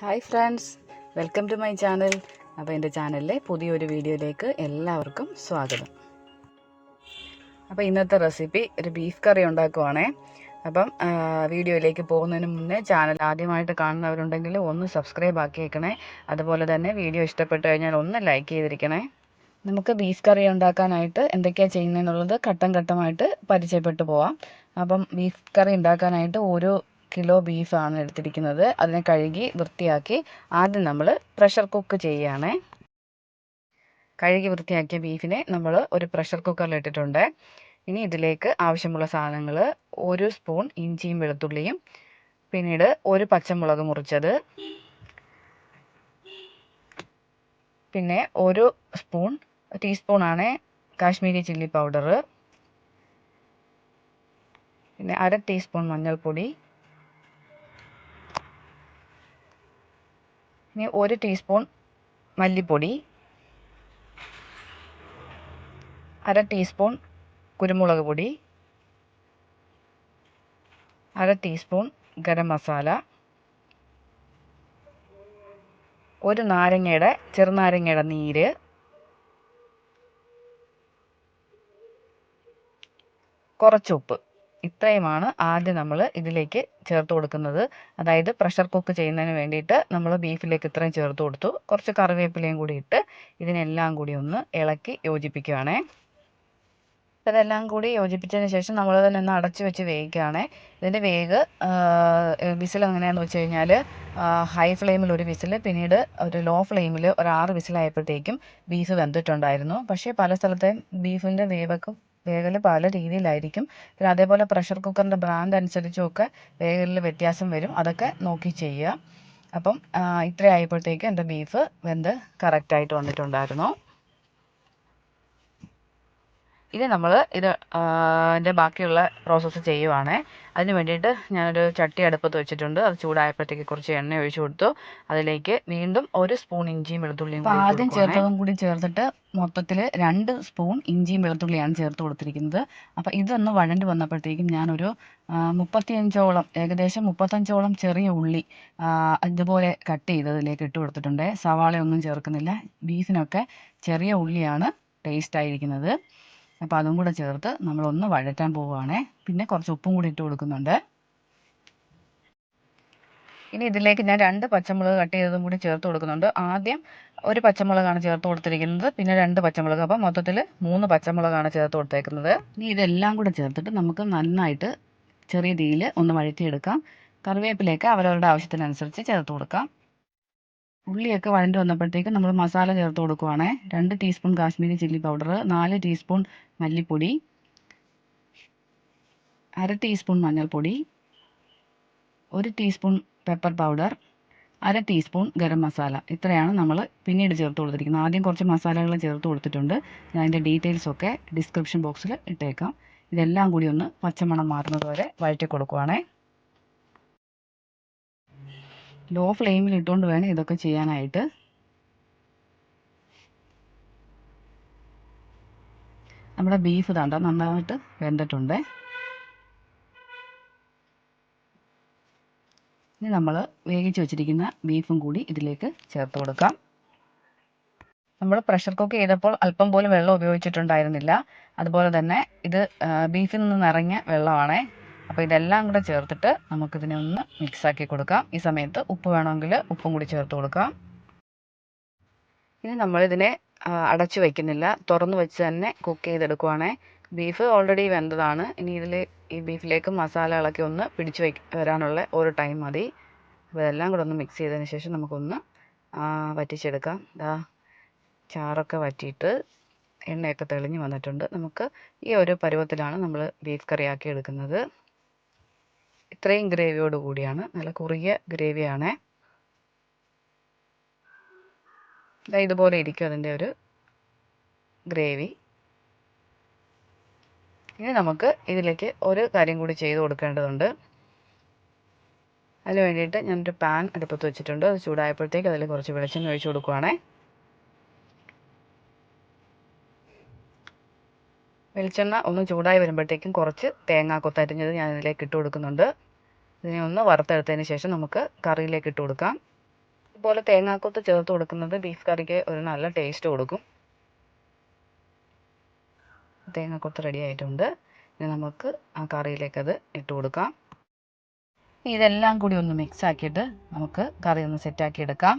Hi friends welcome to my channel. അപ്പോൾ എന്റെ ചാനലിലെ പുതിയൊരു വീഡിയോയിലേക്ക് എല്ലാവർക്കും സ്വാഗതം. അപ്പോൾ ഇന്നത്തെ റെസിപ്പി ഒരു ബീഫ് കറി ഉണ്ടാക്കുവാണേ. അപ്പം വീഡിയോയിലേക്ക് പോകുന്നതിന് മുന്നേ ചാനൽ ആദ്യമായിട്ട് കാണുന്നവരുണ്ടെങ്കിൽ ഒന്ന് സബ്സ്ക്രൈബ് ആക്കിയേക്കണേ. അതുപോലെ തന്നെ വീഡിയോ ഇഷ്ടപ്പെട്ട് കഴിഞ്ഞാൽ ഒന്ന് ലൈക്ക് ചെയ്തിരിക്കണേ. നമുക്ക് ബീഫ് കറി ഉണ്ടാക്കാനായിട്ട് എന്തൊക്കെയാണ് ചെയ്യുന്നതെന്നുള്ളത് ഘട്ടം ഘട്ടമായിട്ട് പരിചയപ്പെട്ടു പോവാം. അപ്പം ബീഫ് കറി ഉണ്ടാക്കാനായിട്ട് ഒരു കിലോ ബീഫാണ് എടുത്തിരിക്കുന്നത്. അതിനെ കഴുകി വൃത്തിയാക്കി ആദ്യം നമ്മൾ പ്രഷർ കുക്ക് ചെയ്യുകയാണേ കഴുകി വൃത്തിയാക്കിയ ബീഫിനെ നമ്മൾ ഒരു പ്രഷർ കുക്കറിൽ ഇട്ടിട്ടുണ്ട്. ഇനി ഇതിലേക്ക് ആവശ്യമുള്ള സാധനങ്ങൾ ഒരു സ്പൂൺ ഇഞ്ചിയും വെളുത്തുള്ളിയും പിന്നീട് ഒരു പച്ചമുളക് മുറിച്ചത് പിന്നെ ഒരു സ്പൂൺ ടീസ്പൂണാണ് കാശ്മീരി ചില്ലി പൗഡർ പിന്നെ അര ടീസ്പൂൺ മഞ്ഞൾപ്പൊടി ഇനി ഒരു ടീസ്പൂൺ മല്ലിപ്പൊടി അര ടീസ്പൂൺ കുരുമുളക് പൊടി അര ടീസ്പൂൺ ഗരം മസാല ഒരു നാരങ്ങയുടെ ചെറുനാരങ്ങയുടെ നീര് കുറച്ച് ഉപ്പ്. ഇത്രയുമാണ് ആദ്യം നമ്മൾ ഇതിലേക്ക് ചേർത്ത് കൊടുക്കുന്നത്. അതായത് പ്രഷർ കുക്ക് ചെയ്യുന്നതിന് വേണ്ടിയിട്ട് നമ്മൾ ബീഫിലേക്ക് ഇത്രയും ചേർത്ത് കൊടുത്തു. കുറച്ച് കറിവേപ്പിലയും കൂടി ഇട്ട് ഇതിനെല്ലാം കൂടി ഒന്ന് ഇളക്കി യോജിപ്പിക്കുകയാണേ ഇതെല്ലാം കൂടി യോജിപ്പിച്ചതിന് ശേഷം നമ്മൾ തന്നെ ഒന്ന് അടച്ചു വെച്ച് വേവിക്കുകയാണേ ഇതിന്റെ വേഗ് വിസിൽ എങ്ങനെയാണെന്ന് വെച്ച് കഴിഞ്ഞാൽ ഹൈ ഫ്ലെയിമിൽ ഒരു വിസിൽ പിന്നീട് ഒരു ലോ ഫ്ലെയിമിൽ ഒരു ആറ് വിസിലായപ്പോഴത്തേക്കും ബീഫ് വെന്തിട്ടുണ്ടായിരുന്നു. പക്ഷേ പല സ്ഥലത്തെയും ബീഫിന്റെ വേവൊക്കെ വേഗൽ പല രീതിയിലായിരിക്കും. പിന്നെ അതേപോലെ പ്രഷർ കുക്കറിന്റെ ബ്രാൻഡ് അനുസരിച്ചുമൊക്കെ വേഗലിൽ വ്യത്യാസം വരും. അതൊക്കെ നോക്കി ചെയ്യുക. അപ്പം ഇത്ര ആയപ്പോഴത്തേക്ക് എന്റെ ബീഫ് വെന്ത് കറക്റ്റായിട്ട് വന്നിട്ടുണ്ടായിരുന്നു. ഇനി നമ്മൾ ഇത് അതിന്റെ ബാക്കിയുള്ള പ്രോസസ്സ് ചെയ്യുവാണേ. അതിന് വേണ്ടിയിട്ട് ഞാനൊരു ചട്ടി അടുപ്പത്ത് വെച്ചിട്ടുണ്ട്. അത് ചൂടായപ്പോഴത്തേക്ക് കുറച്ച് എണ്ണ ഒഴിച്ചു കൊടുത്തു. അതിലേക്ക് വീണ്ടും ഒരു സ്പൂൺ ഇഞ്ചിയും വെളുത്തുള്ളിയും ആദ്യം ചേർത്തതും കൂടി ചേർത്തിട്ട് മൊത്തത്തിൽ രണ്ട് സ്പൂൺ ഇഞ്ചിയും വെളുത്തുള്ളിയാണ് ചേർത്ത് കൊടുത്തിരിക്കുന്നത്. അപ്പോൾ ഇതൊന്ന് വഴണ്ട് വന്നപ്പോഴത്തേക്കും ഞാനൊരു മുപ്പത്തിയഞ്ചോളം ഏകദേശം മുപ്പത്തഞ്ചോളം ചെറിയ ഉള്ളി ഇതുപോലെ കട്ട് ചെയ്ത് അതിലേക്ക് ഇട്ട് കൊടുത്തിട്ടുണ്ട്. സവാളയൊന്നും ചേർക്കുന്നില്ല. ബീഫിനൊക്കെ ചെറിയ ഉള്ളിയാണ് ടേസ്റ്റ് ആയിരിക്കുന്നത്. അപ്പോൾ അതും കൂടെ ചേർത്ത് നമ്മളൊന്ന് വഴറ്റാൻ പോവുകയാണേ. പിന്നെ കുറച്ച് ഉപ്പും കൂടി ഇട്ട് കൊടുക്കുന്നുണ്ട്. ഇനി ഇതിലേക്ക് ഞാൻ രണ്ട് പച്ചമുളക് കട്ട് ചെയ്തതും കൂടി ചേർത്ത് കൊടുക്കുന്നുണ്ട്. ആദ്യം ഒരു പച്ചമുളകാണ് ചേർത്ത് കൊടുത്തിരിക്കുന്നത്. പിന്നെ രണ്ട് പച്ചമുളക്. അപ്പോൾ മൊത്തത്തിൽ മൂന്ന് പച്ചമുളകാണ് ചേർത്ത് കൊടുത്തേക്കുന്നത്. ഇനി ഇതെല്ലാം കൂടെ ചേർത്തിട്ട് നമുക്ക് നന്നായിട്ട് ചെറിയ തീയിൽ ഒന്ന് വഴറ്റിയെടുക്കാം. കറിവേപ്പിലേക്ക് അവരവരുടെ ആവശ്യത്തിനനുസരിച്ച് ചേർത്ത് കൊടുക്കാം. ഉള്ളിയൊക്കെ വഴണ്ടി വന്നപ്പോഴത്തേക്ക് നമ്മൾ മസാല ചേർത്ത് കൊടുക്കുവാണേ. രണ്ട് ടീസ്പൂൺ കാശ്മീരി ചില്ലി പൗഡർ നാല് ടീസ്പൂൺ മല്ലിപ്പൊടി അര ടീസ്പൂൺ മഞ്ഞൾപ്പൊടി ഒരു ടീസ്പൂൺ പെപ്പർ പൗഡർ അര ടീസ്പൂൺ ഗരം മസാല ഇത്രയാണ് നമ്മൾ പിന്നീട് ചേർത്ത് കൊടുത്തിരിക്കുന്നത്. ആദ്യം കുറച്ച് മസാലകൾ ചേർത്ത് കൊടുത്തിട്ടുണ്ട്. ഞാൻ അതിന്റെ ഡീറ്റെയിൽസൊക്കെ ഡിസ്ക്രിപ്ഷൻ ബോക്സിൽ ഇട്ടേക്കാം. ഇതെല്ലാം കൂടി ഒന്ന് പച്ചമണം മാറുന്നത് വരെ വഴറ്റി കൊടുക്കുവാണേ. ലോ ഫ്ലെയിമിൽ ഇട്ടുകൊണ്ട് വേണം ഇതൊക്കെ ചെയ്യാനായിട്ട്. നമ്മുടെ ബീഫ് താണ്ട നന്നായിട്ട് വെന്തിട്ടുണ്ട്. ഇനി നമ്മൾ വേവിച്ച് വെച്ചിരിക്കുന്ന ബീഫും കൂടി ഇതിലേക്ക് ചേർത്ത് കൊടുക്കാം. നമ്മൾ പ്രഷർ കുക്ക് ചെയ്തപ്പോൾ അല്പം പോലും വെള്ളം ഉപയോഗിച്ചിട്ടുണ്ടായിരുന്നില്ല. അതുപോലെ തന്നെ ഇത് ബീഫിൽ നിന്ന് നിറഞ്ഞ വെള്ളമാണേ. അപ്പോൾ ഇതെല്ലാം കൂടെ ചേർത്തിട്ട് നമുക്കിതിനെ ഒന്ന് മിക്സാക്കി കൊടുക്കാം. ഈ സമയത്ത് ഉപ്പ് വേണമെങ്കിൽ ഉപ്പും കൂടി ചേർത്ത് കൊടുക്കാം. ഇനി നമ്മളിതിനെ അടച്ചു വയ്ക്കുന്നില്ല തുറന്ന് വെച്ച് തന്നെ കുക്ക് ചെയ്തെടുക്കുവാണേ. ബീഫ് ഓൾറെഡി വെന്തതാണ്. ഇനി ഇതിൽ ഈ ബീഫിലേക്ക് മസാലകളൊക്കെ ഒന്ന് പിടിച്ച് വയ്ക്ക വരാനുള്ള ഒരു ടൈം മതി. അപ്പോൾ ഇതെല്ലാം കൂടെ ഒന്ന് മിക്സ് ചെയ്തതിന് ശേഷം നമുക്കൊന്ന് വറ്റിച്ചെടുക്കാം. ഇതാ ചാറൊക്കെ വറ്റിയിട്ട് എണ്ണയൊക്കെ തെളിഞ്ഞ് വന്നിട്ടുണ്ട്. നമുക്ക് ഈ ഒരു പരുവത്തിലാണ് നമ്മൾ ബീഫ് കറി ആക്കി എടുക്കുന്നത്. ഇത്രയും ഗ്രേവിയോട് കൂടിയാണ്. നല്ല കുറുകിയ ഗ്രേവിയാണ് ഇതാ ഇതുപോലെ ഇരിക്കും അതിന്റെ ഒരു ഗ്രേവി ഇനി നമുക്ക് ഇതിലേക്ക് ഒരു കാര്യം കൂടി ചെയ്ത് കൊടുക്കേണ്ടതുണ്ട്. അതിന് വേണ്ടിയിട്ട് ഞാനൊരു പാൻ അടുപ്പത്ത് വെച്ചിട്ടുണ്ട്. അത് ചൂടായപ്പോഴത്തേക്ക് അതിൽ കുറച്ച് വെളിച്ചെണ്ണ ഒഴിച്ച് കൊടുക്കുവാണേ. വെളിച്ചെണ്ണ ഒന്ന് ചൂടായി വരുമ്പോഴത്തേക്കും കുറച്ച് തേങ്ങ കൊത്തരിഞ്ഞത് ഞാൻ ഇതിലേക്ക് ഇട്ട് കൊടുക്കുന്നുണ്ട്. ഇതിനെ ഒന്ന് വറുത്തെടുത്തതിന് ശേഷം നമുക്ക് കറിയിലേക്ക് ഇട്ട് കൊടുക്കാം. ഇതുപോലെ തേങ്ങാക്കൊത്ത് ചേർത്ത് കൊടുക്കുന്നത് ബീഫ് കറിക്ക് ഒരു നല്ല ടേസ്റ്റ് കൊടുക്കും. തേങ്ങാക്കൊത്ത് റെഡി ആയിട്ടുണ്ട്. ഇനി നമുക്ക് ആ കറിയിലേക്ക് അത് ഇട്ട് കൊടുക്കാം. ഇതെല്ലാം കൂടി ഒന്ന് മിക്സ് ആക്കിയിട്ട് നമുക്ക് കറി ഒന്ന് സെറ്റാക്കി എടുക്കാം.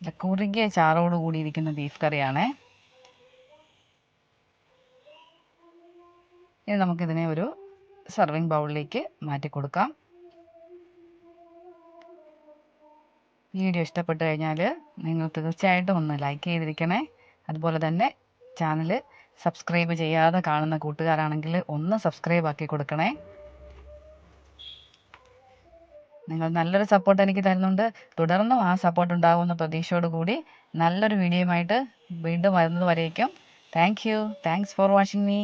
ഇത് കുറുകിയ ചാറോട് കൂടിയിരിക്കുന്ന ബീഫ് കറിയാണേ. ഇനി നമുക്കിതിനെ ഒരു സർവിങ് ബൗളിലേക്ക് മാറ്റി കൊടുക്കാം വീഡിയോ ഇഷ്ടപ്പെട്ടു കഴിഞ്ഞാൽ നിങ്ങൾ തീർച്ചയായിട്ടും ഒന്ന് ലൈക്ക് ചെയ്തിരിക്കണേ. അതുപോലെ തന്നെ ചാനൽ സബ്സ്ക്രൈബ് ചെയ്യാതെ കാണുന്ന കൂട്ടുകാരാണെങ്കിൽ ഒന്ന് സബ്സ്ക്രൈബ് ആക്കി കൊടുക്കണേ. നിങ്ങൾ നല്ലൊരു സപ്പോർട്ട് എനിക്ക് തരുന്നുണ്ട്. തുടർന്നും ആ സപ്പോർട്ട് ഉണ്ടാകുമെന്ന പ്രതീക്ഷയോട് കൂടി നല്ലൊരു വീഡിയോയുമായിട്ട് വീണ്ടും വരുന്നത് വരേക്കും. Thank you thanks for watching me